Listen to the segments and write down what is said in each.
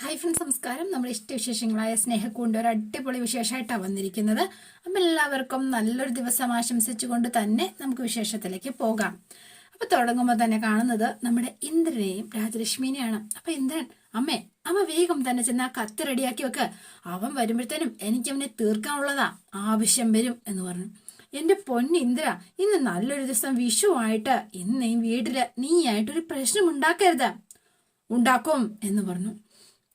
Hi friends നമസ്കാരം. നമ്മുടെ ഇഷ്ടവിശേഷങ്ങളായ സ്നേഹക്കൂണ്ട് ഒരു അടിപൊളി വിശേഷമായിട്ടാണ് വന്നിരിക്കുന്നത്. അപ്പം എല്ലാവർക്കും നല്ലൊരു ദിവസം ആശംസിച്ചുകൊണ്ട് തന്നെ നമുക്ക് വിശേഷത്തിലേക്ക് പോകാം. അപ്പൊ തുടങ്ങുമ്പോൾ തന്നെ കാണുന്നത് നമ്മുടെ ഇന്ദ്രനെയും രാജലക്ഷ്മിനെയാണ്. അപ്പൊ ഇന്ദ്രൻ അമ്മേ അമ്മ വേഗം തന്നെ ചെന്ന് ആ കത്ത് റെഡിയാക്കി വെക്ക്. അവൻ വരുമ്പോഴത്തേനും എനിക്ക് അവനെ തീർക്കാനുള്ളതാ ആവശ്യം വരും എന്ന് പറഞ്ഞു. എന്റെ പൊന്ന് ഇന്ദ്ര ഇന്ന് നല്ലൊരു ദിവസം വിഷുവായിട്ട് ഇന്നേയും വീട്ടിൽ നീയായിട്ടൊരു പ്രശ്നം ഉണ്ടാക്കരുത്. ഉണ്ടാക്കും എന്ന് പറഞ്ഞു.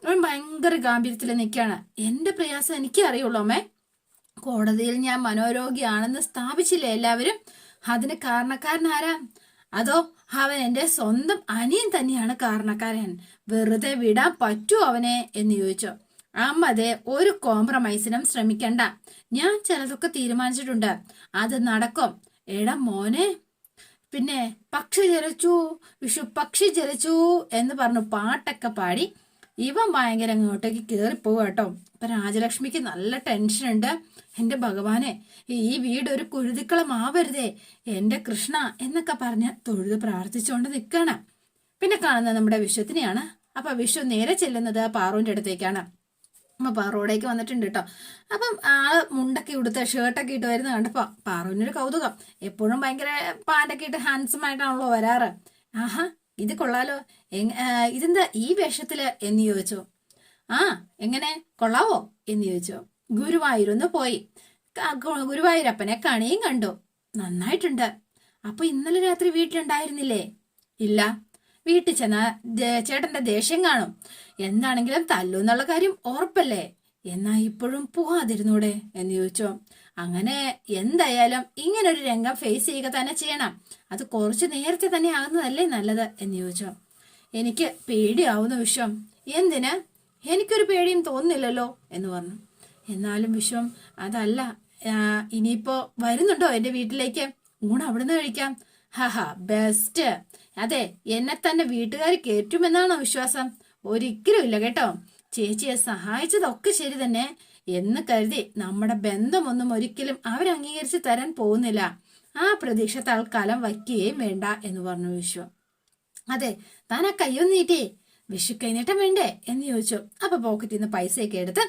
അവൻ ഭയങ്കര ഗാംഭീര്യത്തിൽ നിൽക്കുകയാണ് എന്റെ പ്രയാസം എനിക്ക് അറിയുള്ളൂ അമ്മേ. കോടതിയിൽ ഞാൻ മനോരോഗിയാണെന്ന് സ്ഥാപിച്ചില്ലേ എല്ലാവരും? അതിന് കാരണക്കാരനാരാ അതോ അവൻ എന്റെ സ്വന്തം അനിയൻ തന്നെയാണ് കാരണക്കാരൻ? വെറുതെ വിടാൻ പറ്റുമോ അവനെ എന്ന് ചോദിച്ചു. അമ്മതെ ഒരു കോംപ്രമൈസിനും ശ്രമിക്കണ്ട. ഞാൻ ചിലതൊക്കെ തീരുമാനിച്ചിട്ടുണ്ട്. അത് നടക്കും. എടാ മോനെ. പിന്നെ പക്ഷി ജലച്ചു വിഷു പക്ഷി ജലച്ചു എന്ന് പറഞ്ഞു പാട്ടൊക്കെ പാടി ഇവൻ ഭയങ്കര അങ്ങോട്ടേക്ക് കയറിപ്പോവുക കേട്ടോ. ഇപ്പൊ രാജലക്ഷ്മിക്ക് നല്ല ടെൻഷൻ ഉണ്ട്. എന്റെ ഭഗവാനെ ഈ വീട് ഒരു കുഴുതിക്കളമാവരുതേ എന്റെ കൃഷ്ണ എന്നൊക്കെ പറഞ്ഞ് തൊഴുത് പ്രാർത്ഥിച്ചുകൊണ്ട് നിൽക്കണം പിന്നെ കാണുന്നത് നമ്മുടെ വിശ്വത്തിനെയാണ്. അപ്പൊ വിശ്വ നേരെ ചെല്ലുന്നത് പാറുവിന്റെ അടുത്തേക്കാണ്. അമ്മ പാറോടേക്ക് വന്നിട്ടുണ്ട് കേട്ടോ. അപ്പം ആൾ മുണ്ടൊക്കെ ഉടുത്ത് ഷർട്ടൊക്കെ ഇട്ട് വരുന്ന കണ്ടപ്പോ പാറുവിനൊരു കൗതുകം. എപ്പോഴും ഭയങ്കര പാന്റൊക്കെ ഇട്ട് ഹാൻസം ആയിട്ടാണല്ലോ വരാറ്. ആഹാ ഇത് കൊള്ളാലോ. ഇതെന്താ ഈ വേഷത്തിൽ? എന്ന് ചോദിച്ചു. ആ എങ്ങനെ? കൊള്ളാവോ? എന്ന് ചോദിച്ചു. ഗുരുവായൂരൊന്ന് പോയി. ഗുരുവായൂരപ്പനെ കണിയും കണ്ടു. നന്നായിട്ടുണ്ട്. അപ്പൊ ഇന്നലെ രാത്രി വീട്ടിലുണ്ടായിരുന്നില്ലേ? ഇല്ല. വീട്ടിൽ ചെന്ന ചേട്ടന്റെ ദേഷ്യം കാണും. എന്താണെങ്കിലും തല്ലൂന്നുള്ള കാര്യം ഉറപ്പല്ലേ? എന്നാ ഇപ്പോഴും പോവാതിരുന്നൂടെ എന്ന് ചോദിച്ചോ. അങ്ങനെ എന്തായാലും ഇങ്ങനൊരു രംഗം ഫേസ് ചെയ്യുക തന്നെ ചെയ്യണം. അത് കുറച്ച് നേരത്തെ തന്നെ ആകുന്നതല്ലേ നല്ലത് എന്ന് ചോദിച്ചു. എനിക്ക് പേടിയാവുന്ന വിശ്വം. എന്തിന്? എനിക്കൊരു പേടിയും തോന്നുന്നില്ലല്ലോ എന്ന് പറഞ്ഞു. എന്നാലും വിശ്വം അതല്ല ഇനിയിപ്പോ വരുന്നുണ്ടോ എന്റെ വീട്ടിലേക്ക്? ഊണ് അവിടുന്ന് കഴിക്കാം. ഹഹ ബെസ്റ്റ് അതെ എന്നെ തന്നെ വീട്ടുകാർ കയറ്റുമെന്നാണോ വിശ്വാസം? ഒരിക്കലും ഇല്ല കേട്ടോ. ചേച്ചിയെ സഹായിച്ചതൊക്കെ ശരി തന്നെ. എന്ന് കരുതി നമ്മുടെ ബന്ധമൊന്നും ഒരിക്കലും അവർ അംഗീകരിച്ച് തരാൻ പോകുന്നില്ല. ആ പ്രതീക്ഷ തൽക്കാലം വയ്ക്കുകയും വേണ്ട എന്ന് പറഞ്ഞു വിശ്വ. അതെ താൻ ആ കയ്യൊന്നു നീട്ടി. വിഷു കൈനീട്ടം വേണ്ടേ എന്ന് ചോദിച്ചു. അപ്പൊ പോക്കറ്റിൽ നിന്ന് പൈസയൊക്കെ എടുത്ത്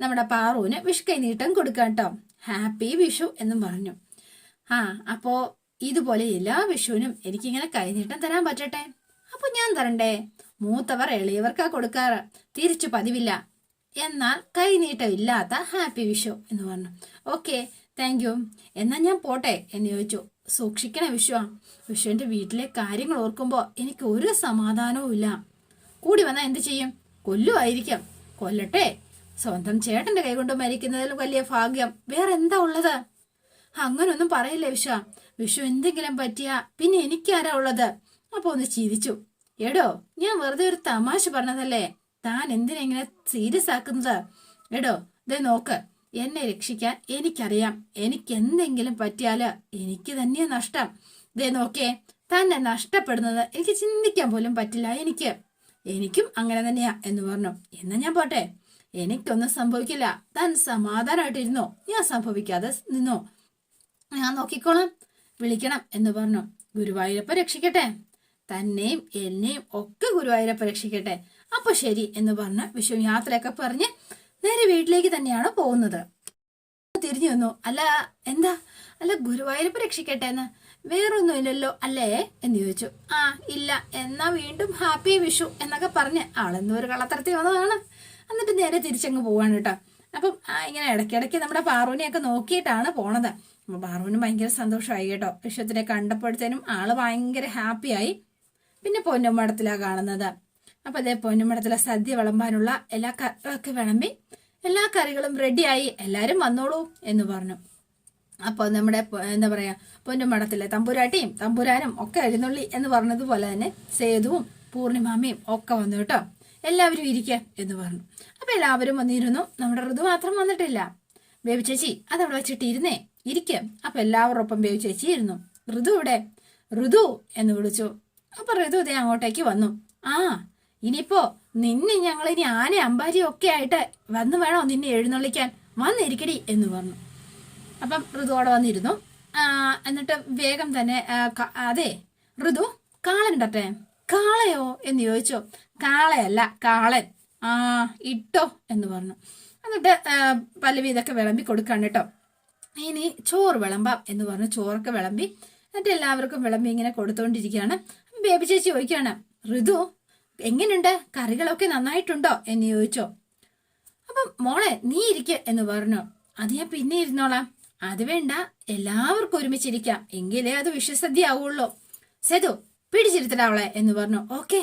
നമ്മുടെ പാറുവിന് വിഷു കൈനീട്ടം കൊടുക്കാം കേട്ടോ ഹാപ്പി വിഷു എന്നും പറഞ്ഞു. ആ അപ്പോ ഇതുപോലെ എല്ലാ വിഷുവിനും എനിക്കിങ്ങനെ കൈനീട്ടം തരാൻ പറ്റട്ടെ? അപ്പൊ ഞാൻ തരണ്ടേ? മൂത്തവർ എളിയവർക്കാ കൊടുക്കാറ്. തിരിച്ചു പതിവില്ല. എന്നാൽ കൈനീട്ടമില്ലാത്ത ഹാപ്പി വിഷു എന്ന് പറഞ്ഞു. ഓക്കെ താങ്ക് യു എന്നാൽ ഞാൻ പോട്ടെ എന്ന് ചോദിച്ചു. സൂക്ഷിക്കണേ വിഷു വിഷുവിന്റെ വീട്ടിലെ കാര്യങ്ങൾ ഓർക്കുമ്പോൾ എനിക്ക് ഒരു സമാധാനവും ഇല്ല. കൂടി വന്നാൽ എന്ത് ചെയ്യും? കൊല്ലുമായിരിക്കും കൊല്ലട്ടെ. സ്വന്തം ചേട്ടന്റെ കൈകൊണ്ട് മരിക്കുന്നതിൽ വലിയ ഭാഗ്യം. വേറെ എന്താ ഉള്ളത്? അങ്ങനൊന്നും പറയില്ല വിശ്വ വിഷു എന്തെങ്കിലും പറ്റിയാ പിന്നെ എനിക്കാരാ ഉള്ളത്. അപ്പോൾ ഒന്ന് ചിരിച്ചു. എടോ ഞാൻ വെറുതെ ഒരു തമാശ പറഞ്ഞതല്ലേ? താൻ എന്തിനാ ഇങ്ങനെ സീരിയസ് ആക്കുന്നത്? എടോ ദേ നോക്ക്. എന്നെ രക്ഷിക്കാൻ എനിക്കറിയാം. എനിക്ക് എന്തെങ്കിലും പറ്റിയാൽ എനിക്ക് തന്നെയാ നഷ്ടം. ദേ നോക്കേ തന്നെ നഷ്ടപ്പെടുന്നത് എനിക്ക് ചിന്തിക്കാൻ പോലും പറ്റില്ല. എനിക്ക് എനിക്കും അങ്ങനെ തന്നെയാ എന്ന് പറഞ്ഞു. എന്നാ ഞാൻ പോട്ടെ. എനിക്കൊന്നും സംഭവിക്കില്ല. താൻ സമാധാനമായിട്ടിരുന്നോ? ഞാൻ സംഭവിക്കാതെ നിന്നോ? ഞാൻ നോക്കിക്കോളാം. വിളിക്കണം എന്ന് പറഞ്ഞു. ഗുരുവായൂരപ്പ രക്ഷിക്കട്ടെ. തന്നെയും എന്നെയും ഒക്കെ ഗുരുവായൂരപ്പ പരീക്ഷിക്കട്ടെ. അപ്പൊ ശരി എന്ന് പറഞ്ഞ് വിഷു യാത്രയൊക്കെ പറഞ്ഞ് നേരെ വീട്ടിലേക്ക് തന്നെയാണ് പോകുന്നത്. തിരിഞ്ഞു വന്നു. അല്ല എന്താ? അല്ല ഗുരുവായൂരപ്പ രക്ഷിക്കട്ടെ എന്ന് വേറൊന്നും ഇല്ലല്ലോ അല്ലേ? എന്ന് ചോദിച്ചു. ആ ഇല്ല. എന്നാ വീണ്ടും ഹാപ്പി വിഷു എന്നൊക്കെ പറഞ്ഞ് ആളെന്തോ ഒരു കളത്തരത്തിൽ വന്നതാണ്. എന്നിട്ട് നേരെ തിരിച്ചങ്ങ് പോവാണ് കേട്ടോ. അപ്പം ഇങ്ങനെ ഇടയ്ക്കിടയ്ക്ക് നമ്മുടെ പാറുവിനെയൊക്കെ നോക്കിയിട്ടാണ് പോണത്. അപ്പൊ പാറുവിന് ഭയങ്കര സന്തോഷമായി കേട്ടോ. വിഷുത്തിനെ കണ്ടപ്പോഴത്തേനും ആൾ ഭയങ്കര ഹാപ്പിയായി. പിന്നെ പൊന്നുമടത്തിലാണ് കാണുന്നത്. അപ്പൊ അതേ പൊന്നുമടത്തിലെ സദ്യ വിളമ്പാനുള്ള എല്ലാ കറികളൊക്കെ വിളമ്പി എല്ലാ കറികളും റെഡിയായി എല്ലാവരും വന്നോളൂ എന്ന് പറഞ്ഞു. അപ്പോൾ നമ്മുടെ എന്താ പറയാ പൊന്നുമടത്തിലെ തമ്പുരാട്ടിയും തമ്പുരാനും ഒക്കെ എഴുന്നള്ളി എന്ന് പറഞ്ഞതുപോലെ തന്നെ സേതുവും പൂർണിമാമയും ഒക്കെ വന്നു കേട്ടോ. എല്ലാവരും ഇരിക്കുക എന്ന് പറഞ്ഞു. അപ്പൊ എല്ലാവരും വന്നിരുന്നു. നമ്മുടെ ഋതു മാത്രം വന്നിട്ടില്ല. ബേബി ചേച്ചി അതവിടെ വെച്ചിട്ട് ഇരുന്നേ ഇരിക്കുക അപ്പൊ എല്ലാവരോടൊപ്പം ബേബി ചേച്ചി ഇരുന്നു. ഋതു ഇവിടെ ഋതു എന്ന് വിളിച്ചു. അപ്പൊ ഋതു ഇതേ അങ്ങോട്ടേക്ക് വന്നു. ആ ഇനിയിപ്പോ നിന്നെ ഞങ്ങൾ ഇനി ആന അമ്പാരിയും ഒക്കെ ആയിട്ട് വന്നു വേണോ നിന്നെ എഴുന്നള്ളിക്കാൻ? വന്നിരിക്കടി എന്ന് പറഞ്ഞു. അപ്പം ഋതു അവിടെ വന്നിരുന്നു. എന്നിട്ട് വേഗം തന്നെ അതെ ഋതു കാളൻ തട്ടെ കാളയോ എന്ന് ചോദിച്ചോ. കാളയല്ല കാളൻ. ആ ഇട്ടോ എന്ന് പറഞ്ഞു. എന്നിട്ട് പല്ലവി ഇതൊക്കെ വിളമ്പി കൊടുക്കാണ് കേട്ടോ. ഇനി ചോറ് വിളമ്പാം എന്ന് പറഞ്ഞു. ചോറൊക്കെ വിളമ്പി എന്നിട്ട് എല്ലാവർക്കും വിളമ്പി ഇങ്ങനെ കൊടുത്തോണ്ടിരിക്കുകയാണ്. ബേബി ചേച്ചി ചോദിക്കുകയാണ് ഋതു എങ്ങനെയുണ്ട്? കറികളൊക്കെ നന്നായിട്ടുണ്ടോ? എന്ന് ചോദിച്ചോ. അപ്പം മോളെ നീ ഇരിക്ക എന്ന് പറഞ്ഞു. അത് ഞാൻ പിന്നെ ഇരുന്നോളാം. അത് വേണ്ട. എല്ലാവർക്കും ഒരുമിച്ചിരിക്കാം. എങ്കിലേ അത് വിശ്വസദ്യ ആവുള്ളൂ സേതു പിടിച്ചിരുത്തലാവളെ എന്ന് പറഞ്ഞു. ഓക്കെ.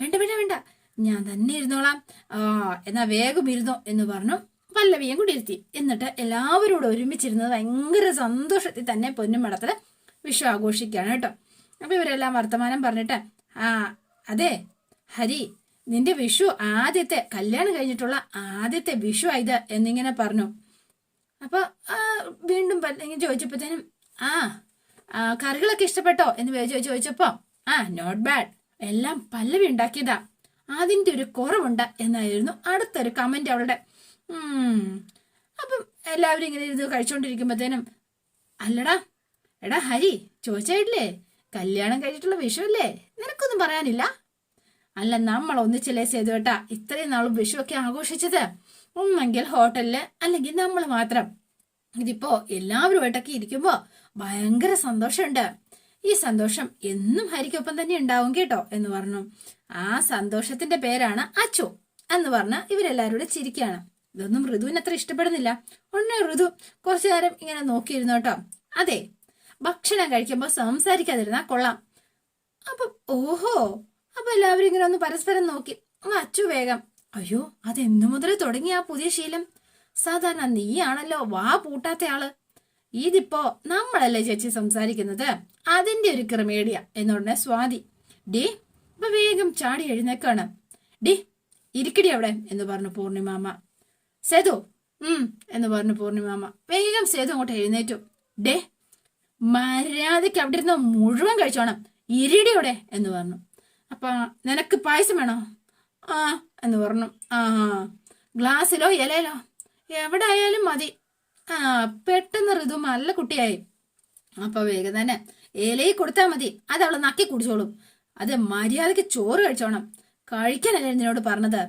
വേണ്ട വേണ്ട വേണ്ട. ഞാൻ തന്നെ ഇരുന്നോളാം. ആ എന്നാ വേഗം ഇരുന്നോ എന്ന് പറഞ്ഞു. പല്ലവിയും കൂടി ഇരുത്തി. എന്നിട്ട് എല്ലാവരോടും ഒരുമിച്ചിരുന്നത് ഭയങ്കര സന്തോഷത്തിൽ തന്നെ പൊന്നും മടത്തിൽ വിഷു ആഘോഷിക്കുകയാണ് കേട്ടോ. അപ്പൊ ഇവരെല്ലാം വർത്തമാനം പറഞ്ഞിട്ട് ആ അതെ ഹരി നിന്റെ വിഷു ആദ്യത്തെ കല്യാണം കഴിഞ്ഞിട്ടുള്ള ആദ്യത്തെ വിഷു ആയത് എന്നിങ്ങനെ പറഞ്ഞു. അപ്പൊ വീണ്ടും ചോദിച്ചപ്പോഴത്തേനും ആ കറികളൊക്കെ ഇഷ്ടപ്പെട്ടോ? എന്ന് വേ- ചോ- ചോദിച്ചപ്പോ ആ നോട്ട് ബാഡ് എല്ലാം പല്ലവി ഉണ്ടാക്കിയതാ. അതിന്റെ ഒരു കുറവുണ്ട് എന്നായിരുന്നു അടുത്തൊരു കമന്റ് അവളുടെ. അപ്പം എല്ലാവരും ഇങ്ങനെ ഇരുന്ന് കഴിച്ചോണ്ടിരിക്കുമ്പോഴത്തേനും അല്ലടാ എടാ ഹരി ചോദിച്ചായിട്ടില്ലേ? കല്യാണം കഴിഞ്ഞിട്ടുള്ള വിഷമല്ലേ നിനക്കൊന്നും പറയാനില്ല? അല്ല നമ്മൾ ഒന്നിച്ചല്ലേ ചെയ്തു കേട്ടാ. ഇത്രയും നാളും വിഷുവൊക്കെ ആഘോഷിച്ചത്. ഒന്നെങ്കിൽ ഹോട്ടലിൽ അല്ലെങ്കിൽ നമ്മൾ മാത്രം. ഇതിപ്പോ എല്ലാവരുമായിട്ടൊക്കെ ഇരിക്കുമ്പോ ഭയങ്കര സന്തോഷമുണ്ട്. ഈ സന്തോഷം എന്നും ഹരിക്കൊപ്പം തന്നെ ഉണ്ടാവും കേട്ടോ എന്ന് പറഞ്ഞു. ആ സന്തോഷത്തിന്റെ പേരാണ് അച്ചു എന്ന് പറഞ്ഞ ഇവരെല്ലാവരും ചിരിക്കുകയാണ്. ഇതൊന്നും ഋതുവിന് അത്ര ഇഷ്ടപ്പെടുന്നില്ല. ഉടനെ ഋതു കുറച്ചു നേരം ഇങ്ങനെ നോക്കിയിരുന്നു കേട്ടോ അതെ ഭക്ഷണം കഴിക്കുമ്പോൾ സംസാരിക്കാതിരുന്നാ കൊള്ളാം. അപ്പൊ ഓഹോ അപ്പൊ എല്ലാവരും ഇങ്ങനെ ഒന്ന് പരസ്പരം നോക്കി. അച്ചു വേഗം അയ്യോ അതെന്നു മുതൽ തുടങ്ങി ആ പുതിയ ശീലം? സാധാരണ നീയാണല്ലോ വാ പൂട്ടാത്ത ആൾ. ഇതിപ്പോ നമ്മളല്ലേ ചേച്ചി സംസാരിക്കുന്നത്? അതിന്റെ ഒരു ക്രമേഡിയ എന്നുടനെ സ്വാതി. ഡി ഇപ്പൊ വേഗം ചാടി എഴുന്നേക്കാണ്. ഡി ഇരിക്കടി അവിടെ എന്ന് പറഞ്ഞു പൂർണിമാമ. സേതു ഉം എന്ന് പറഞ്ഞു പൂർണിമാമ. വേഗം സേതു അങ്ങോട്ട് എഴുന്നേറ്റു. ഡേ മര്യാദയ്ക്ക് അവിടെ ഇരുന്ന് മുഴുവൻ കഴിച്ചോണം. ഇരിടിയോടെ എന്ന് പറഞ്ഞു. അപ്പൊ നിനക്ക് പായസം വേണോ? ആ എന്ന് പറഞ്ഞു. ആ ഗ്ലാസ്സിലോ ഇലയിലോ? എവിടെ ആയാലും മതി. ആ പെട്ടെന്ന് ഋതു നല്ല കുട്ടിയായി. അപ്പൊ വേഗം തന്നെ. ഇലയിൽ കൊടുത്താൽ മതി. അത് അവൾ നക്കി കുടിച്ചോളും. അത് മര്യാദയ്ക്ക് ചോറ് കഴിച്ചോണം. കഴിക്കാനല്ലേ നിന്നോട് പറഞ്ഞത്?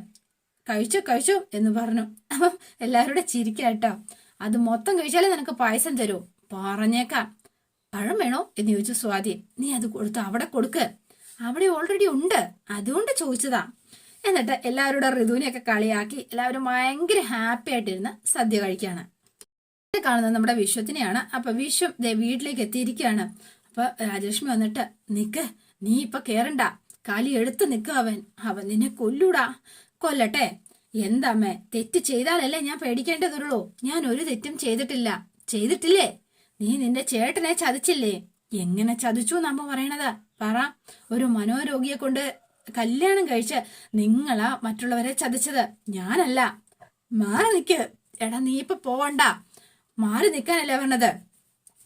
കഴിച്ചോ കഴിച്ചോ എന്ന് പറഞ്ഞു. അപ്പം എല്ലാവരുടെ ചിരിക്കാട്ടോ അത് മൊത്തം കഴിച്ചാലേ നിനക്ക് പായസം തരൂ. പറഞ്ഞേക്കാം. പഴം വേണോ എന്ന് ചോദിച്ചു സ്വാതി. നീ അത് കൊടുത്ത്? അവിടെ കൊടുക്ക്. അവിടെ ഓൾറെഡി ഉണ്ട്. അതുകൊണ്ട് ചോദിച്ചതാ. എന്നിട്ട് എല്ലാവരുടെ ഋതുവിനെയൊക്കെ കളിയാക്കി എല്ലാവരും ഭയങ്കര ഹാപ്പി ആയിട്ടിരുന്ന് സദ്യ കഴിക്കാണ് ഇവിടെ കാണുന്നത് നമ്മുടെ വിശ്വത്തിനെയാണ്. അപ്പൊ വിശ്വം വീട്ടിലേക്ക് എത്തിയിരിക്കുകയാണ്. അപ്പൊ രാജലക്ഷ്മി വന്നിട്ട് നിക്ക് നീ ഇപ്പൊ കേറണ്ട. കാലി എടുത്ത് നിൽക്കുക അവൻ. അവൻ നിന്നെ കൊല്ലൂടാ. കൊല്ലട്ടെ. എന്താമ്മേ തെറ്റ് ചെയ്താലല്ലേ ഞാൻ പേടിക്കേണ്ടതുള്ളൂ. ഞാൻ ഒരു തെറ്റും ചെയ്തിട്ടില്ല. ചെയ്തിട്ടില്ലേ? നീ നിന്റെ ചേട്ടനെ ചതിച്ചില്ലേ? എങ്ങനെ ചതിച്ചു നമ്മ പറയണത്? പറ. ഒരു മനോരോഗിയെ കൊണ്ട് കല്യാണം കഴിച്ച് നിങ്ങളാ മറ്റുള്ളവരെ ചതിച്ചത്. ഞാനല്ല. മാറി നിൽക്ക് എടാ നീ ഇപ്പൊ പോവണ്ട. മാറി നിൽക്കാനല്ലേ പറഞ്ഞത്?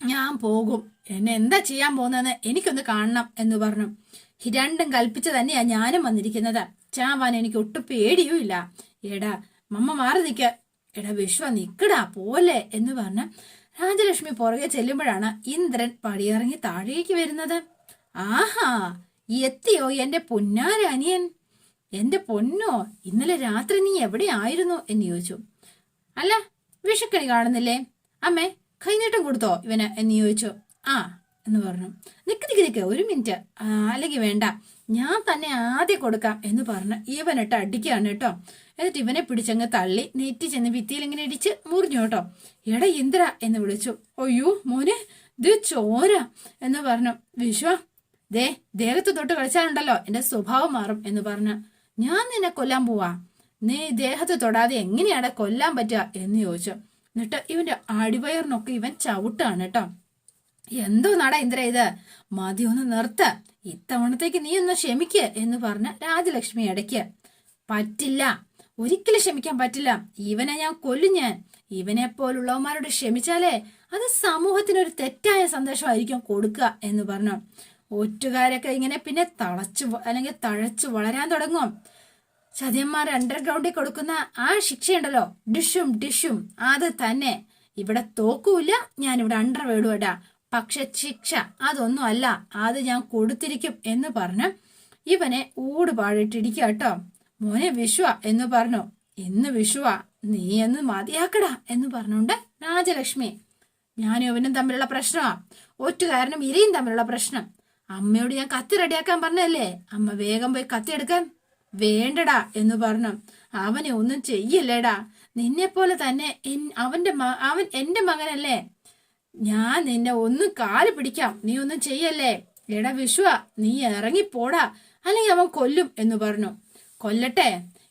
ഞാൻ പോകും. എന്നെ എന്താ ചെയ്യാൻ പോകുന്നതെന്ന് എനിക്കൊന്ന് കാണണം എന്ന് പറഞ്ഞു. രണ്ടും കൽപ്പിച്ച് തന്നെയാ ഞാനും വന്നിരിക്കുന്നത്. ചാവാൻ എനിക്ക് ഒട്ടും പേടിയും ഇല്ല. എടാ മമ്മ മാറി നിൽക്ക് എടാ വിശ്വ നിക്കടാ പോലെ എന്ന് പറഞ്ഞ് രാജലക്ഷ്മി പുറകെ ചെല്ലുമ്പോഴാണ് ഇന്ദ്രൻ പടിയിറങ്ങി താഴേക്ക് വരുന്നത്. ആഹാ എത്തിയോ എന്റെ പൊന്നാര അനിയൻ? എന്റെ പൊന്നോ ഇന്നലെ രാത്രി നീ എവിടെ ആയിരുന്നു എന്ന് ചോദിച്ചു. അല്ല വിഷക്കണി കാണുന്നില്ലേ? അമ്മേ കൈനീട്ടം കൊടുത്തോ ഇവന് എന്ന് ചോദിച്ചു. ആ എന്ന് പറഞ്ഞു. നിക്ക് നിക്ക് നിക്ക് ഒരു മിനിറ്റ്. അല്ലെങ്കിൽ വേണ്ട. ഞാൻ തന്നെ ആദ്യം കൊടുക്കാം എന്ന് പറഞ്ഞ് ഇവനിട്ട് അടിക്കുകയാണ് കേട്ടോ. എന്നിട്ട് ഇവനെ പിടിച്ചങ്ങ് തള്ളി നെറ്റി ചെന്ന് ഭിത്തിയിൽ ഇങ്ങനെ ഇടിച്ച് മുറിഞ്ഞു കേട്ടോ. എടാ ഇന്ദ്ര എന്ന് വിളിച്ചു. അയ്യോ മോനെ ഇത് ചോര എന്ന് പറഞ്ഞു. വിശ്വ ദേ ദേഹത്ത് തൊട്ട് കളിച്ചാലുണ്ടല്ലോ എന്റെ സ്വഭാവം മാറും എന്ന് പറഞ്ഞു. ഞാൻ നിന്നെ കൊല്ലാൻ പോവാ. നീ ദേഹത്ത് തൊടാതെ എങ്ങനെയാണ് കൊല്ലാൻ പറ്റുക എന്ന് ചോദിച്ചു. എന്നിട്ട് ഇവന്റെ അടിവയറിനൊക്കെ ഇവൻ ചവിട്ടാണ് കേട്ടോ. എന്തോ നട ഇന്ദ്ര ഇത്? മതി ഒന്ന് നിർത്ത. ഇത്തവണത്തേക്ക് നീ ഒന്ന് ക്ഷമിക്ക് എന്ന് പറഞ്ഞ രാജലക്ഷ്മി ഇടയ്ക്ക്. പറ്റില്ല. ഒരിക്കലും ക്ഷമിക്കാൻ പറ്റില്ല. ഇവനെ ഞാൻ കൊല്ലു ഞാൻ. ഇവനെ പോലുള്ളവന്മാരോട് ക്ഷമിച്ചാലേ അത് സമൂഹത്തിനൊരു തെറ്റായ സന്ദേശമായിരിക്കും കൊടുക്കുക എന്ന് പറഞ്ഞു. ഒറ്റുകാരൊക്കെ ഇങ്ങനെ പിന്നെ തളച്ചു അല്ലെങ്കിൽ തഴച്ചു വളരാൻ തുടങ്ങും. ചതിയന്മാർ അണ്ടർഗ്രൗണ്ടിൽ കൊടുക്കുന്ന ആ ശിക്ഷയുണ്ടല്ലോ. ഡിഷും ഡിഷും. അത് തന്നെ. ഇവിടെ തോക്കൂല ഞാൻ ഇവിടെ അണ്ടർവേഡും ഇടാ പക്ഷെ ശിക്ഷ അതൊന്നും അല്ല അത് ഞാൻ കൊടുത്തിരിക്കും എന്ന് പറഞ്ഞ് ഇവനെ ഊടുപാടിട്ടിരിക്കുക കേട്ടോ. മോനെ വിഷുവ എന്ന് പറഞ്ഞു. ഇന്ന് വിഷുവ നീ എന്ന് മതിയാക്കടാ എന്ന് പറഞ്ഞുകൊണ്ട് രാജലക്ഷ്മി ഞാനും അവനും തമ്മിലുള്ള പ്രശ്നമാ. ഒറ്റുകാരനും ഇരയും തമ്മിലുള്ള പ്രശ്നം. അമ്മയോട് ഞാൻ കത്തി റെഡിയാക്കാൻ പറഞ്ഞല്ലേ അമ്മ വേഗം പോയി കത്തി എടുക്കാൻ. വേണ്ടടാ എന്ന് പറഞ്ഞു. അവനെ ഒന്നും ചെയ്യല്ലേടാ. നിന്നെ പോലെ തന്നെ അവന്റെ അവൻ എന്റെ മകനല്ലേ. ഞാൻ നിന്നെ ഒന്നും കാൽ പിടിക്കാം. നീ ഒന്നും ചെയ്യല്ലേ? എടാ വിഷുവ നീ ഇറങ്ങിപ്പോടാ. അല്ലെങ്കിൽ അവൻ കൊല്ലും എന്ന് പറഞ്ഞു. കൊല്ലട്ടെ?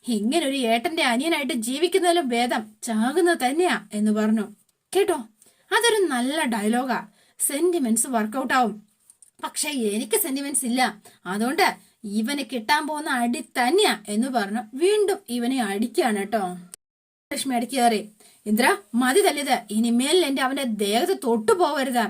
ഇങ്ങനെ ഒരു ഏട്ടന്റെ അനിയനായിട്ട് ജീവിക്കുന്നതിലും ഭേദം ചാകുന്നത് തന്നെയാ എന്ന് പറഞ്ഞു. കേട്ടോ? അതൊരു നല്ല ഡയലോഗാ സെന്റിമെന്റ്സ് വർക്കൗട്ട് ആവും. പക്ഷെ എനിക്ക് സെന്റിമെന്റ്സ് ഇല്ല. അതുകൊണ്ട് ഇവന് കിട്ടാൻ പോകുന്ന അടി തന്നെയാ എന്ന് പറഞ്ഞു. വീണ്ടും ഇവനെ അടിക്കാണ് കേട്ടോ. ലക്ഷ്മി അടിക്ക് കയറി. ഇന്ദ്ര മതി തല്ലിയത്. ഇനിമേൽ എന്റെ അവന്റെ ദേഹത്ത് തൊട്ടു പോവരുത്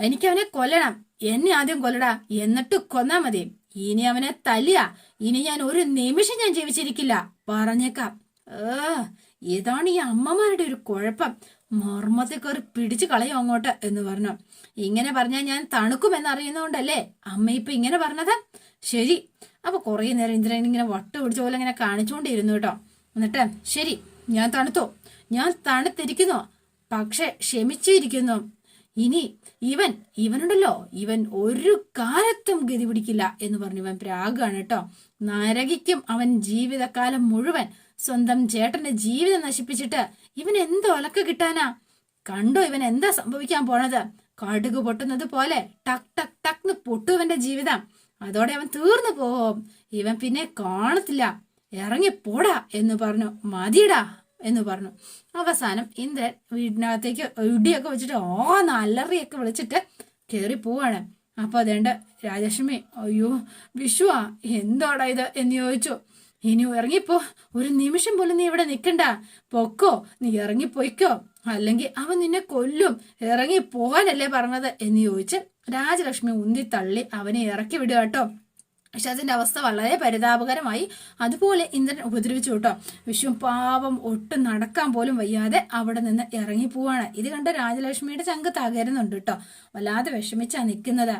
എനിക്ക് അവനെ കൊല്ലണം. എന്നെ ആദ്യം കൊല്ലടാ. എന്നിട്ട് കൊന്നാ മതി. ഇനി അവനെ തല്ലിയ. ഇനി ഞാൻ ഒരു നിമിഷം ഞാൻ ജീവിച്ചിരിക്കില്ല. പറഞ്ഞേക്കാം. ഏ ഇതാണ് ഈ അമ്മമാരുടെ ഒരു കുഴപ്പം. മർമ്മത്തെ കയറി പിടിച്ചു കളയും അങ്ങോട്ട് എന്ന് പറഞ്ഞു. ഇങ്ങനെ പറഞ്ഞാൽ ഞാൻ തണുക്കുമെന്ന് അറിയുന്നതുകൊണ്ടല്ലേ അമ്മ ഇപ്പൊ ഇങ്ങനെ പറഞ്ഞത്? ശരി. അപ്പൊ കുറേ നേരം ഇന്ദ്രൻ ഇങ്ങനെ വട്ട് പിടിച്ച പോലെ ഇങ്ങനെ കാണിച്ചുകൊണ്ടിരുന്നു കേട്ടോ. എന്നിട്ട് ശരി ഞാൻ തണുത്തു. ഞാൻ തണുത്തിരിക്കുന്നു. പക്ഷെ ക്ഷമിച്ചിരിക്കുന്നു. ഇനി ഇവൻ ഇവനുണ്ടല്ലോ. ഇവൻ ഒരു കാലത്തും ഗതി പിടിക്കില്ല എന്ന് പറഞ്ഞു ഇവൻ പ്രാഗാണ് കേട്ടോ. നരകിക്കും അവൻ ജീവിതകാലം മുഴുവൻ. സ്വന്തം ചേട്ടന്റെ ജീവിതം നശിപ്പിച്ചിട്ട് ഇവൻ എന്തോ ഒലക്ക കിട്ടാനാ? കണ്ടോ ഇവൻ എന്താ സംഭവിക്കാൻ പോണത്? കടുക് പൊട്ടുന്നത് പോലെ ടക് ടക് ടക്ന്ന് പൊട്ടു ഇവന്റെ ജീവിതം. അതോടെ അവൻ തീർന്നു പോവും ഇവൻ പിന്നെ കാണത്തില്ല. ഇറങ്ങി പോടാ എന്ന് പറഞ്ഞു. മതിയടാ. എന്ന് പറഞ്ഞു. അവസാനം ഇന്ദ്രൻ വീടിനകത്തേക്ക് ഇടിയൊക്കെ വെച്ചിട്ട് ഓ നല്ലറിയൊക്കെ വിളിച്ചിട്ട് കയറി പോവാണ്. അപ്പൊ അതേണ്ട രാജലക്ഷ്മി അയ്യോ വിഷുവാ എന്തോടാ ഇത്? എന്ന് ചോദിച്ചു. ഇനി ഇറങ്ങിപ്പോ ഒരു നിമിഷം പോലും നീ ഇവിടെ നിൽക്കണ്ട പൊക്കോ നീ ഇറങ്ങിപ്പോയിക്കോ അല്ലെങ്കിൽ അവൻ നിന്നെ കൊല്ലും. ഇറങ്ങി പോകാനല്ലേ പറഞ്ഞത്? എന്ന് ചോദിച്ച് രാജലക്ഷ്മി ഉന്തി തള്ളി അവനെ ഇറക്കി വിടുക കേട്ടോ. അതിന്റെ അവസ്ഥ വളരെ പരിതാപകരമായി. അതുപോലെ ഇന്ദ്രൻ ഉപദ്രവിച്ചു കേട്ടോ. വിഷു പാവം ഒട്ടും നടക്കാൻ പോലും വയ്യാതെ അവിടെ നിന്ന് ഇറങ്ങി പോവാണ് ഇത് കണ്ട് രാജലക്ഷ്മിയുടെ ചങ്ക് തകരുന്നുണ്ട് കേട്ടോ. വല്ലാതെ വിഷമിച്ചാ നിൽക്കുന്നത്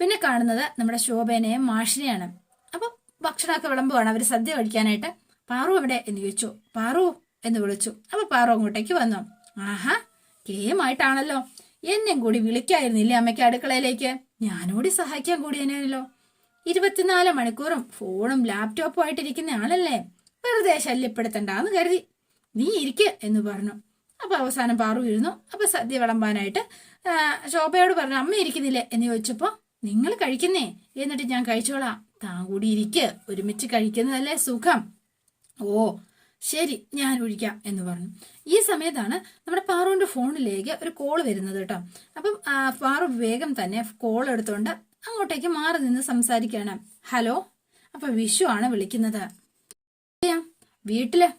പിന്നെ കാണുന്നത് നമ്മുടെ ശോഭനയും മാഷിനെയാണ്. അപ്പൊ ഭക്ഷണമൊക്കെ വിളമ്പുകയാണ് അവർ സദ്യ കഴിക്കാനായിട്ട് പാറു എവിടെ എന്ന് ചോദിച്ചു. പാറു എന്ന് വിളിച്ചു. അപ്പൊ പാറു അങ്ങോട്ടേക്ക് വന്നു. ആഹാ കേമായിട്ടാണല്ലോ എന്നെയും കൂടി വിളിക്കായിരുന്നില്ലേ അമ്മയ്ക്ക് അടുക്കളയിലേക്ക്? ഞാനോടി സഹായിക്കാൻ കൂടിയനല്ലോ ഇരുപത്തിനാല് മണിക്കൂറും ഫോണും ലാപ്ടോപ്പും ആയിട്ടിരിക്കുന്ന ആളല്ലേ? വെറുതെ ശല്യപ്പെടുത്തണ്ടെന്ന് കരുതി. നീ ഇരിക്ക എന്ന് പറഞ്ഞു. അപ്പൊ അവസാനം പാറു ഇരുന്നു. അപ്പൊ സദ്യ വിളമ്പാനായിട്ട് ശോഭയോട് പറഞ്ഞു അമ്മ ഇരിക്കുന്നില്ലേ? എന്ന് ചോദിച്ചപ്പോ നിങ്ങൾ കഴിക്കുന്നേ. എന്നിട്ട് ഞാൻ കഴിച്ചോളാം. താൻ കൂടി ഇരിക്ക്. ഒരുമിച്ച് കഴിക്കുന്നതല്ലേ സുഖം. ഓ ശരി. ഞാൻ ഒഴിക്കാം എന്ന് പറഞ്ഞു. ഈ സമയത്താണ് നമ്മുടെ പാറുവിന്റെ ഫോണിലേക്ക് ഒരു കോൾ വരുന്നത് കേട്ടോ. അപ്പം പാറു വേഗം തന്നെ കോൾ എടുത്തുകൊണ്ട് അങ്ങോട്ടേക്ക് മാറി നിന്ന് സംസാരിക്കുകയാണ് ഹലോ? അപ്പൊ വിഷു ആണ് വിളിക്കുന്നത്. വീട്ടിൽ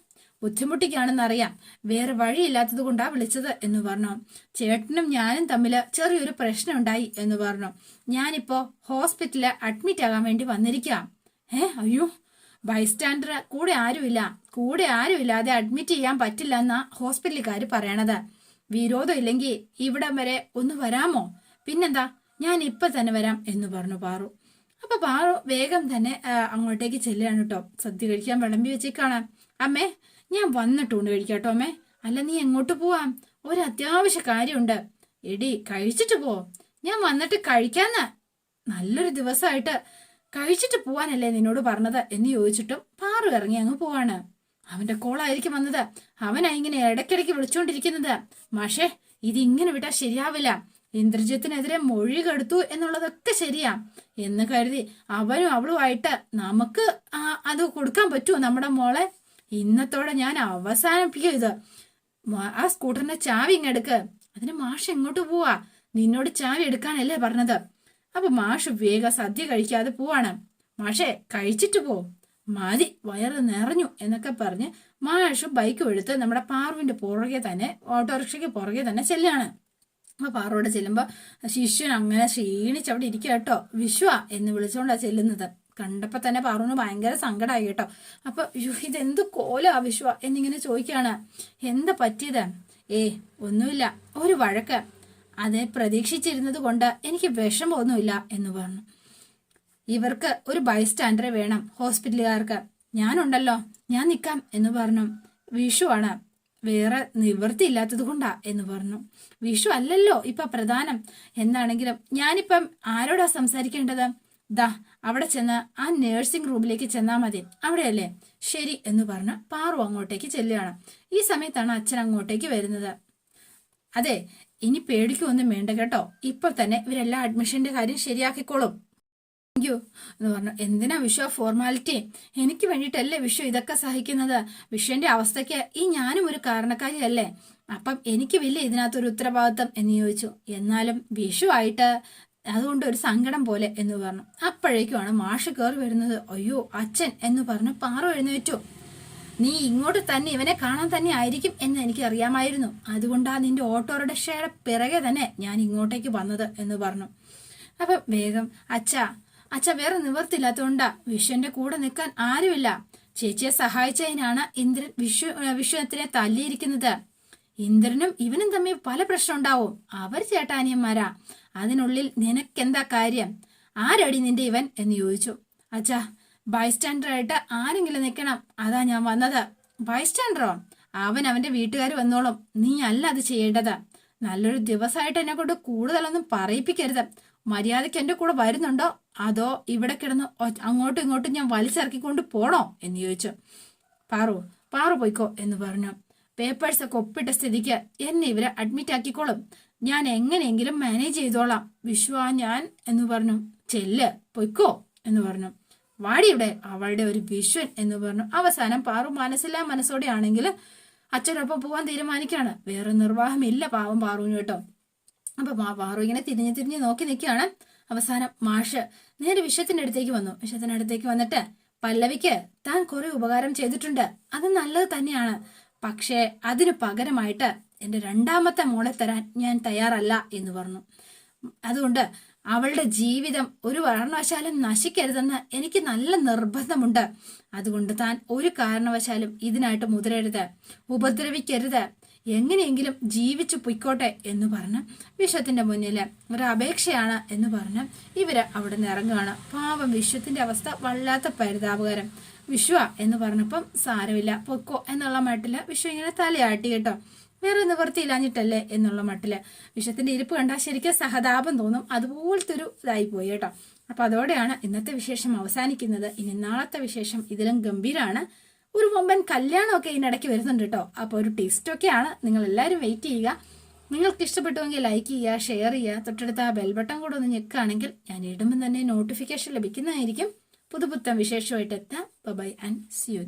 ബുദ്ധിമുട്ടിക്കാണെന്ന് അറിയാം വേറെ വഴിയില്ലാത്തത് കൊണ്ടാ വിളിച്ചത് എന്ന് പറഞ്ഞു. ചേട്ടനും ഞാനും തമ്മിൽ ചെറിയൊരു പ്രശ്നം ഉണ്ടായി എന്ന് പറഞ്ഞു. ഞാനിപ്പോ ഹോസ്പിറ്റലിൽ അഡ്മിറ്റ് ആകാൻ വേണ്ടി വന്നിരിക്കാം. ഏ അയ്യോ. ബൈസ്റ്റാൻഡർ കൂടെ ആരുമില്ല. കൂടെ ആരുമില്ലാതെ അഡ്മിറ്റ് ചെയ്യാൻ പറ്റില്ല എന്നാ ഹോസ്പിറ്റലുകാർ പറയണത്. വിരോധം ഇല്ലെങ്കിൽ ഇവിടം വരെ ഒന്ന് വരാമോ? പിന്നെന്താ? ഞാൻ ഇപ്പൊ തന്നെ വരാം എന്ന് പറഞ്ഞു പാറു. അപ്പൊ പാറു വേഗം തന്നെ അങ്ങോട്ടേക്ക് ചെല്ലുകയാണ് കേട്ടോ സദ്യ കഴിക്കാൻ വിളമ്പി വെച്ചേക്കാണ്. അമ്മേ ഞാൻ വന്നിട്ടുണ്ട് കേട്ടോ അമ്മേ. അല്ല നീ എങ്ങോട്ട് പോവാം? ഒരു അത്യാവശ്യ കാര്യമുണ്ട്. എടി കഴിച്ചിട്ട് പോ. ഞാൻ വന്നിട്ട് കഴിക്കാന്ന്. നല്ലൊരു ദിവസമായിട്ട് കഴിച്ചിട്ട് പോവാനല്ലേ നിന്നോട് പറഞ്ഞത് എന്ന് ചോദിച്ചിട്ടും പാറു ഇറങ്ങി അങ്ങ് പോവാണ്. അവന്റെ കോളായിരിക്കും വന്നത്. അവനാ ഇങ്ങനെ ഇടയ്ക്കിടയ്ക്ക് വിളിച്ചുകൊണ്ടിരിക്കുന്നത് മാഷേ ഇതിങ്ങനെ വിട്ടാൽ ശരിയാവില്ല. ഇന്ദ്രജിത്തിനെതിരെ മൊഴി കെടുത്തു എന്നുള്ളതൊക്കെ ശരിയാ. എന്ന് കരുതി അവനും അവളുമായിട്ട് നമുക്ക് അത് കൊടുക്കാൻ പറ്റുമോ നമ്മുടെ മോളെ? ഇന്നത്തോടെ ഞാൻ അവസാനിപ്പിക്കും ഇത്. ആ സ്കൂട്ടറിന്റെ ചാവി ഇങ്ങെടുക്ക് അതിന് മാഷ് എങ്ങോട്ട് പോവാ? നിന്നോട് ചാവി എടുക്കാനല്ലേ പറഞ്ഞത്. അപ്പൊ മാഷ് വേഗം സദ്യ കഴിക്കാതെ പോവാണ്. മാഷേ കഴിച്ചിട്ട് പോ. മതി വയറ് നിറഞ്ഞു എന്നൊക്കെ പറഞ്ഞ് മാഷ് ബൈക്ക് എടുത്ത് നമ്മുടെ പാർവിന്റെ പുറകെ തന്നെ ഓട്ടോറിക്ഷയ്ക്ക് പുറകെ തന്നെ ചെല്ലാണ്. അപ്പൊ പാറോടെ ചെല്ലുമ്പോ ശിഷ്യൻ അങ്ങനെ ക്ഷീണിച്ച് അവിടെ ഇരിക്കുക കേട്ടോ. വിശ്വ എന്ന് വിളിച്ചുകൊണ്ടാ ചെല്ലുന്നത്. കണ്ടപ്പോ തന്നെ പാറുവിന് ഭയങ്കര സങ്കടമായി കേട്ടോ. അപ്പൊ "അയ്യോ, ഇതെന്ത് കോലാ വിശ്വ എന്നിങ്ങനെ ചോദിക്കാണ്. എന്താ പറ്റിയത്? ഏ ഒന്നുമില്ല. ഒരു വഴക്ക്. അതെ പ്രതീക്ഷിച്ചിരുന്നത് കൊണ്ട് എനിക്ക് വിഷമമൊന്നുമില്ല എന്ന് പറഞ്ഞു. ഇവർക്ക് ഒരു ബൈസ്റ്റാൻഡറെ വേണം ഹോസ്പിറ്റലുകാർക്ക്. ഞാനുണ്ടല്ലോ. ഞാൻ നിൽക്കാം എന്ന് പറഞ്ഞു. വിഷുവാണ്. വേറെ നിവൃത്തിയില്ലാത്തത് കൊണ്ടാ എന്ന് പറഞ്ഞു. വിഷു അല്ലല്ലോ ഇപ്പൊ പ്രധാനം. എന്താണെങ്കിലും ഞാനിപ്പം ആരോടാ സംസാരിക്കേണ്ടത്? ദാ അവിടെ ചെന്ന് ആ നേഴ്സിംഗ് റൂമിലേക്ക് ചെന്നാ മതി. അവിടെയല്ലേ? ശരി എന്ന് പറഞ്ഞ് പാറു അങ്ങോട്ടേക്ക് ചെല്ലുകയാണ്. ഈ സമയത്താണ് അച്ഛൻ അങ്ങോട്ടേക്ക് വരുന്നത്. അതെ ഇനി പേടിക്കൊന്നും വേണ്ട കേട്ടോ. ഇപ്പൊ തന്നെ ഇവരെല്ലാം അഡ്മിഷന്റെ കാര്യം ശരിയാക്കിക്കോളും. താങ്ക് യു എന്ന് പറഞ്ഞു. എന്തിനാ വിഷു ഫോർമാലിറ്റി എനിക്ക് വേണ്ടിയിട്ടല്ലേ വിഷു ഇതൊക്കെ സഹിക്കുന്നത്? വിഷുവിന്റെ അവസ്ഥയ്ക്ക് ഈ ഞാനും ഒരു കാരണക്കാരിയല്ലേ? അപ്പം എനിക്ക് വലിയ ഇതിനകത്തൊരു ഉത്തരവാദിത്തം എന്ന് ചോദിച്ചു. എന്നാലും വിഷു ആയിട്ട് അതുകൊണ്ട് ഒരു സങ്കടം പോലെ എന്ന് പറഞ്ഞു. അപ്പോഴേക്കുമാണ് മാഷ് കയറി വരുന്നത്. അയ്യോ അച്ഛൻ എന്ന് പറഞ്ഞു പാറു എഴുന്നേറ്റു. നീ ഇങ്ങോട്ട് തന്നെ ഇവനെ കാണാൻ തന്നെ ആയിരിക്കും എന്ന് എനിക്ക് അറിയാമായിരുന്നു. അതുകൊണ്ടാ നിന്റെ ഓട്ടോറിക്ഷയുടെ പിറകെ തന്നെ ഞാൻ ഇങ്ങോട്ടേക്ക് വന്നത് എന്ന് പറഞ്ഞു. അപ്പം വേഗം അച്ഛാ അച്ഛ വേറെ നിവർത്തില്ലാത്തതുകൊണ്ടാ വിശ്വന്റെ കൂടെ നിൽക്കാൻ ആരുമില്ല. ചേച്ചിയെ സഹായിച്ചതിനാണ് ഇന്ദ്രൻ വിശ്വ വിശ്വത്തിനെ തല്ലിയിരിക്കുന്നത്. ഇന്ദ്രനും ഇവനും തമ്മിൽ പല പ്രശ്നം ഉണ്ടാവും അവർ ചേട്ടാനിയന്മാരാ. അതിനുള്ളിൽ നിനക്കെന്താ കാര്യം? ആരടി നിന്റെ ഇവൻ എന്ന് ചോദിച്ചു. അച്ഛാ ബൈസ്റ്റാൻഡറായിട്ട് ആരെങ്കിലും നിൽക്കണം. അതാ ഞാൻ വന്നത്. ബൈസ്റ്റാൻഡറോ? അവൻ അവന്റെ വീട്ടുകാർ വന്നോളും. നീ അല്ല അത് ചെയ്യേണ്ടത്. നല്ലൊരു ദിവസമായിട്ട് എന്നെ കൊണ്ട് കൂടുതലൊന്നും പറയിപ്പിക്കരുത്. മര്യാദയ്ക്ക് എന്റെ കൂടെ വരുന്നുണ്ടോ? അതോ ഇവിടെ കിടന്ന് അങ്ങോട്ടും ഇങ്ങോട്ടും ഞാൻ വലിച്ചിറക്കിക്കൊണ്ട് പോണോ? എന്ന് ചോദിച്ചു. പാറു പാറു പോയിക്കോ എന്ന് പറഞ്ഞു. പേപ്പേഴ്സ് ഒക്കെ ഒപ്പിട്ട സ്ഥിതിക്ക് എന്നെ ഇവരെ അഡ്മിറ്റ് ആക്കിക്കോളും. ഞാൻ എങ്ങനെയെങ്കിലും മാനേജ് ചെയ്തോളാം. വിശ്വ ഞാൻ എന്ന് പറഞ്ഞു. ചെല്ല് പൊയ്ക്കോ എന്ന് പറഞ്ഞു. വാടിയുടെ അവളുടെ ഒരു വിശ്വൻ എന്ന് പറഞ്ഞു. അവസാനം പാറു മനസ്സില്ലാ മനസ്സോടെ ആണെങ്കിൽ അച്ഛനൊപ്പം പോവാൻ തീരുമാനിക്കാണ് വേറെ നിർവാഹമില്ല പാവം പാറുവിന് കേട്ടോ അപ്പൊ പാറു ഇങ്ങനെ തിരിഞ്ഞ് തിരിഞ്ഞ് നോക്കി നിൽക്കുകയാണ് അവസാനം മാഷ്. നേരെ വിഷത്തിന്റെ അടുത്തേക്ക് വന്നു. വിഷത്തിന്റെ അടുത്തേക്ക് വന്നിട്ട് പല്ലവിക്ക് താൻ കുറെ ഉപകാരം ചെയ്തിട്ടുണ്ട്. അത് നല്ലത് തന്നെയാണ്. പക്ഷേ അതിനു പകരമായിട്ട് എന്റെ രണ്ടാമത്തെ മോളെ തരാൻ ഞാൻ തയ്യാറല്ല എന്ന് പറഞ്ഞു. അതുകൊണ്ട് അവളുടെ ജീവിതം ഒരു കാരണവശാലും നശിക്കരുതെന്ന് എനിക്ക് നല്ല നിർബന്ധമുണ്ട്. അതുകൊണ്ട് താൻ ഒരു കാരണവശാലും ഇതിനായിട്ട് മുതിരരുത്. ഉപദ്രവിക്കരുത്. എങ്ങനെയെങ്കിലും ജീവിച്ചു പൊയ്ക്കോട്ടെ എന്ന് പറഞ്ഞ് വിശ്വത്തിന്റെ മുന്നിൽ ഒരു അപേക്ഷയാണ് എന്ന് പറഞ്ഞ് ഇവർ അവിടെ നിന്ന് ഇറങ്ങുകയാണ് പാവം വിശ്വത്തിന്റെ അവസ്ഥ വല്ലാത്ത പരിതാപകരം. വിശ്വ എന്ന് പറഞ്ഞപ്പം സാരമില്ല പൊക്കോ എന്നുള്ള മട്ടിൽ വിശ്വ ഇങ്ങനെ തലയാട്ടി കേട്ടോ. വേറെ നിവൃത്തിയില്ലാഞ്ഞിട്ടല്ലേ എന്നുള്ള മട്ടിൽ. വിഷത്തിന്റെ ഇരിപ്പ് കണ്ടാൽ ശരിക്കും സഹതാപം തോന്നും. അതുപോലത്തെ ഒരു ഇതായി പോയി കേട്ടോ. അപ്പൊ അതോടെയാണ് ഇന്നത്തെ വിശേഷം അവസാനിക്കുന്നത്. ഇനി നാളത്തെ വിശേഷം ഇതിലും ഗംഭീരാണ്. ഒരു വമ്പൻ കല്യാണമൊക്കെ ഇതിനിടയ്ക്ക് വരുന്നുണ്ട് കേട്ടോ. അപ്പോൾ ഒരു ടേസ്റ്റൊക്കെയാണ് നിങ്ങൾ എല്ലാവരും വെയിറ്റ് ചെയ്യുക. നിങ്ങൾക്ക് ഇഷ്ടപ്പെട്ടുവെങ്കിൽ ലൈക്ക് ചെയ്യുക ഷെയർ ചെയ്യുക. തൊട്ടടുത്ത ആ ബെൽ ബട്ടൺ കൂടെ ഒന്ന് ഞെക്കുകയാണെങ്കിൽ ഞാൻ ഇടുമ്പോൾ തന്നെ നോട്ടിഫിക്കേഷൻ ലഭിക്കുന്നതായിരിക്കും. പുതുപുത്തം വിശേഷമായിട്ട് എത്താം. By and C U